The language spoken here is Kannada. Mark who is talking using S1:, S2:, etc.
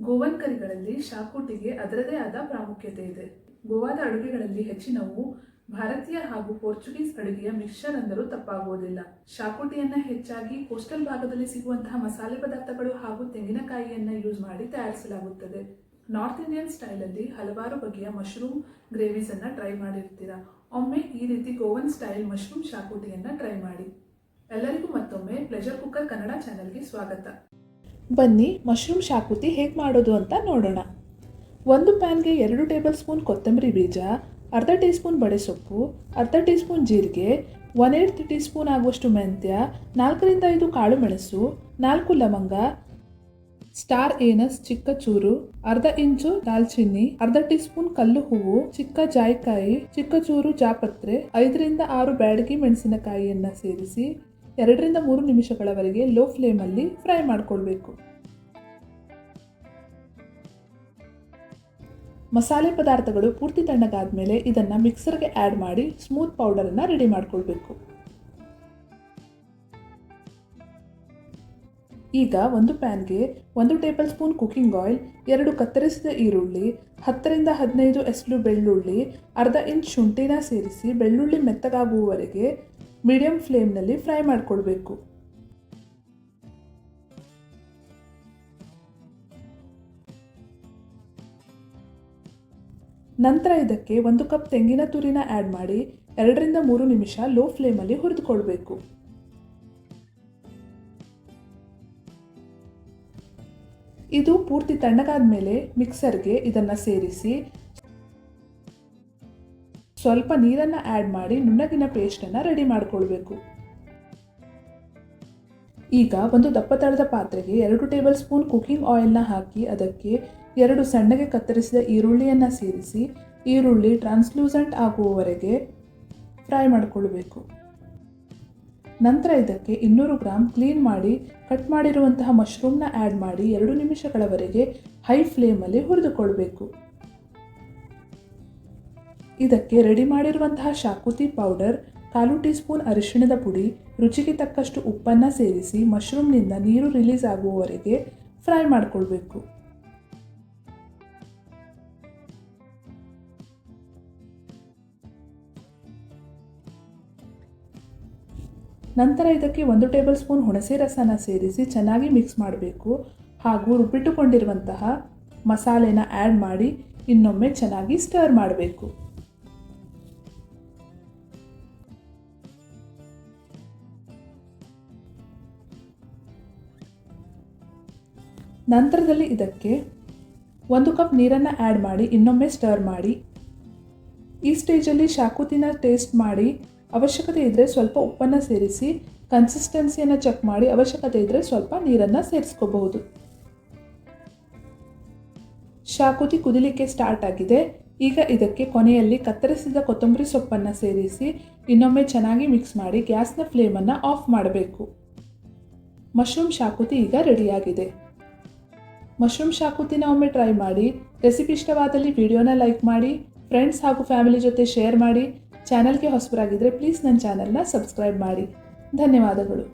S1: ಗೋವನ್ ಕರಿಗಳಲ್ಲಿ ಶಾಕುಟಿಗೆ ಅದರದೇ ಆದ ಪ್ರಾಮುಖ್ಯತೆ ಇದೆ. ಗೋವಾದ ಅಡುಗೆಗಳಲ್ಲಿ ಹೆಚ್ಚಿನವು ಭಾರತೀಯ ಹಾಗೂ ಪೋರ್ಚುಗೀಸ್ ಅಡುಗೆಯ ಮಿಕ್ಸ್ಚರ್ ಅಂದರೂ ತಪ್ಪಾಗುವುದಿಲ್ಲ. ಶಾಕುಟಿಯನ್ನ ಹೆಚ್ಚಾಗಿ ಕೋಸ್ಟಲ್ ಭಾಗದಲ್ಲಿ ಸಿಗುವಂತಹ ಮಸಾಲೆ ಪದಾರ್ಥಗಳು ಹಾಗೂ ತೆಂಗಿನಕಾಯಿಯನ್ನ ಯೂಸ್ ಮಾಡಿ ತಯಾರಿಸಲಾಗುತ್ತದೆ. ನಾರ್ತ್ ಇಂಡಿಯನ್ ಸ್ಟೈಲಲ್ಲಿ ಹಲವಾರು ಬಗೆಯ ಮಶ್ರೂಮ್ ಗ್ರೇವೀಸ್ ಅನ್ನ ಟ್ರೈ ಮಾಡಿರ್ತೀರಾ? ಒಮ್ಮೆ ಈ ರೀತಿ ಗೋವನ್ ಸ್ಟೈಲ್ ಮಶ್ರೂಮ್ ಶಾಕುಟಿಯನ್ನ ಟ್ರೈ ಮಾಡಿ. ಎಲ್ಲರಿಗೂ ಮತ್ತೊಮ್ಮೆ ಪ್ಲೆಜರ್ ಕುಕ್ಕರ್ ಕನ್ನಡ ಚಾನೆಲ್ಗೆ ಸ್ವಾಗತ. ಬನ್ನಿ ಮಶ್ರೂಮ್ ಶಾಕುತಿ ಹೇಗೆ ಮಾಡೋದು ಅಂತ ನೋಡೋಣ. ಒಂದು ಪ್ಯಾನ್ಗೆ ಎರಡು ಟೇಬಲ್ ಸ್ಪೂನ್ ಕೊತ್ತಂಬರಿ ಬೀಜ, ಅರ್ಧ ಟೀ ಸ್ಪೂನ್ ಬಡೆಸೊಪ್ಪು ಅರ್ಧ ಟೀ ಸ್ಪೂನ್ ಜೀರಿಗೆ ಒನ್ ಏಟ್ ಟೀ ಸ್ಪೂನ್ ಆಗುವಷ್ಟು ಮೆಂತ್ಯ, ನಾಲ್ಕರಿಂದ ಐದು ಕಾಳು ಮೆಣಸು, ನಾಲ್ಕು ಲವಂಗ, ಸ್ಟಾರ್ ಏನಸ್ ಚಿಕ್ಕ ಚೂರು, ಅರ್ಧ ಇಂಚು ದಾಲ್ಚಿನ್ನಿ, ಅರ್ಧ ಟೀ ಸ್ಪೂನ್ ಕಲ್ಲು ಹೂವು, ಚಿಕ್ಕ ಜಾಯಿಕಾಯಿ, ಚಿಕ್ಕ ಚೂರು ಜಾಪತ್ರೆ, ಐದರಿಂದ ಆರು ಬ್ಯಾಡಗಿ ಮೆಣಸಿನಕಾಯಿಯನ್ನು ಸೇರಿಸಿ, ಎರಡರಿಂದ ಮೂರು ನಿಮಿಷಗಳವರೆಗೆ ಲೋ ಫ್ಲೇಮಲ್ಲಿ ಫ್ರೈ ಮಾಡಿಕೊಳ್ಬೇಕು. ಮಸಾಲೆ ಪದಾರ್ಥಗಳು ಪೂರ್ತಿ ತಣ್ಣಗಾದ್ಮೇಲೆ ಇದನ್ನು ಮಿಕ್ಸರ್ಗೆ ಆ್ಯಡ್ ಮಾಡಿ ಸ್ಮೂತ್ ಪೌಡರನ್ನು ರೆಡಿ ಮಾಡಿಕೊಳ್ಬೇಕು. ಈಗ ಒಂದು ಪ್ಯಾನ್ಗೆ ಒಂದು ಟೇಬಲ್ ಸ್ಪೂನ್ ಕುಕಿಂಗ್ ಆಯಿಲ್ ಎರಡು ಕತ್ತರಿಸಿದ ಈರುಳ್ಳಿ, ಹತ್ತರಿಂದ ಹದಿನೈದು ಎಸ್ಲು ಬೆಳ್ಳುಳ್ಳಿ, ಅರ್ಧ ಇಂಚ್ ಶುಂಠಿನ ಸೇರಿಸಿ ಬೆಳ್ಳುಳ್ಳಿ ಮೆತ್ತಗಾಗುವವರೆಗೆ ಮೀಡಿಯಂ ಫ್ಲೇಮ್ನಲ್ಲಿ ಫ್ರೈ ಮಾಡಿಕೊಳ್ಬೇಕು. ನಂತರ ಇದಕ್ಕೆ ಒಂದು ಕಪ್ ತೆಂಗಿನ ತುರಿನ ಆ್ಯಡ್ ಮಾಡಿ ಎರಡರಿಂದ ಮೂರು ನಿಮಿಷ ಲೋ ಫ್ಲೇಮಲ್ಲಿ ಹುರಿದುಕೊಳ್ಬೇಕು. ಇದು ಪೂರ್ತಿ ತಣ್ಣಗಾದ ಮೇಲೆ ಮಿಕ್ಸರ್ಗೆ ಇದನ್ನು ಸೇರಿಸಿ ಸ್ವಲ್ಪ ನೀರನ್ನು ಆ್ಯಡ್ ಮಾಡಿ ನುಣ್ಣಗಿನ ಪೇಸ್ಟನ್ನು ರೆಡಿ ಮಾಡಿಕೊಳ್ಬೇಕು. ಈಗ ಒಂದು ದಪ್ಪ ತಳದ ಪಾತ್ರೆಗೆ ಎರಡು ಟೇಬಲ್ ಸ್ಪೂನ್ ಕುಕಿಂಗ್ ಆಯಿಲ್ನ ಹಾಕಿ ಅದಕ್ಕೆ ಎರಡು ಸಣ್ಣಗೆ ಕತ್ತರಿಸಿದ ಈರುಳ್ಳಿಯನ್ನು ಸೇರಿಸಿ ಈರುಳ್ಳಿ ಟ್ರಾನ್ಸ್ಲೂಸೆಂಟ್ ಆಗುವವರೆಗೆ ಫ್ರೈ ಮಾಡಿಕೊಳ್ಬೇಕು. ನಂತರ ಇದಕ್ಕೆ ಇನ್ನೂರು ಗ್ರಾಮ್ ಕ್ಲೀನ್ ಮಾಡಿ, ಕಟ್ ಮಾಡಿರುವಂತಹ ಮಶ್ರೂಮ್ನ ಆ್ಯಡ್ ಮಾಡಿ ಎರಡು ನಿಮಿಷಗಳವರೆಗೆ ಹೈ ಫ್ಲೇಮಲ್ಲಿ ಹುರಿದುಕೊಳ್ಬೇಕು. ಇದಕ್ಕೆ ರೆಡಿ ಮಾಡಿರುವಂತಹ ಶಾಕುತಿ ಪೌಡರ್, ಕಾಲು ಟೀ ಸ್ಪೂನ್ ಅರಿಶಿಣದ ಪುಡಿ, ರುಚಿಗೆ ತಕ್ಕಷ್ಟು ಉಪ್ಪನ್ನು ಸೇರಿಸಿ ಮಶ್ರೂಮ್ನಿಂದ ನೀರು ರಿಲೀಸ್ ಆಗುವವರೆಗೆ ಫ್ರೈ ಮಾಡಿಕೊಳ್ಬೇಕು. ನಂತರ ಇದಕ್ಕೆ ಒಂದು ಟೇಬಲ್ ಸ್ಪೂನ್ ಹುಣಸೆ ರಸನ ಸೇರಿಸಿ ಚೆನ್ನಾಗಿ ಮಿಕ್ಸ್ ಮಾಡಬೇಕು. ಹಾಗೂ ರುಬ್ಬಿಟ್ಟುಕೊಂಡಿರುವಂತಹ ಮಸಾಲೆನ ಆ್ಯಡ್ ಮಾಡಿ ಇನ್ನೊಮ್ಮೆ ಚೆನ್ನಾಗಿ ಸ್ಟರ್ ಮಾಡಬೇಕು. ನಂತರದಲ್ಲಿ ಇದಕ್ಕೆ ಒಂದು ಕಪ್ ನೀರನ್ನು ಆ್ಯಡ್ ಮಾಡಿ ಇನ್ನೊಮ್ಮೆ ಸ್ಟರ್ ಮಾಡಿ. ಈ ಸ್ಟೇಜಲ್ಲಿ ಶಾಕುತಿನ ಟೇಸ್ಟ್ ಮಾಡಿ ಅವಶ್ಯಕತೆ ಇದ್ದರೆ ಸ್ವಲ್ಪ ಉಪ್ಪನ್ನು ಸೇರಿಸಿ ಕನ್ಸಿಸ್ಟೆನ್ಸಿಯನ್ನು ಚೆಕ್ ಮಾಡಿ ಅವಶ್ಯಕತೆ ಇದ್ದರೆ ಸ್ವಲ್ಪ ನೀರನ್ನು ಸೇರಿಸ್ಕೋಬಹುದು. ಶಾಕುತಿ ಕುದಿಲಿಕ್ಕೆ ಸ್ಟಾರ್ಟ್ ಆಗಿದೆ. ಈಗ ಇದಕ್ಕೆ ಕೊನೆಯಲ್ಲಿ ಕತ್ತರಿಸಿದ ಕೊತ್ತಂಬರಿ ಸೊಪ್ಪನ್ನು ಸೇರಿಸಿ ಇನ್ನೊಮ್ಮೆ ಚೆನ್ನಾಗಿ ಮಿಕ್ಸ್ ಮಾಡಿ ಗ್ಯಾಸ್ನ ಫ್ಲೇಮನ್ನು ಆಫ್ ಮಾಡಬೇಕು. ಮಶ್ರೂಮ್ ಶಾಕುತಿ ಈಗ ರೆಡಿಯಾಗಿದೆ ಮಶ್ರೂಮ್ ಶಾಕುತಿನ ಒಮ್ಮೆ ಟ್ರೈ ಮಾಡಿ. ರೆಸಿಪಿ ಇಷ್ಟವಾದಲ್ಲಿ ವಿಡಿಯೋನ ಲೈಕ್ ಮಾಡಿ. ಫ್ರೆಂಡ್ಸ್ ಹಾಗೂ ಫ್ಯಾಮಿಲಿ ಜೊತೆ ಶೇರ್ ಮಾಡಿ. ಚಾನಲ್ಗೆ ಹೊಸಬರಾಗಿದ್ದರೆ ಪ್ಲೀಸ್ ನನ್ನ ಚಾನಲ್ನ ಸಬ್ಸ್ಕ್ರೈಬ್ ಮಾಡಿ. ಧನ್ಯವಾದಗಳು.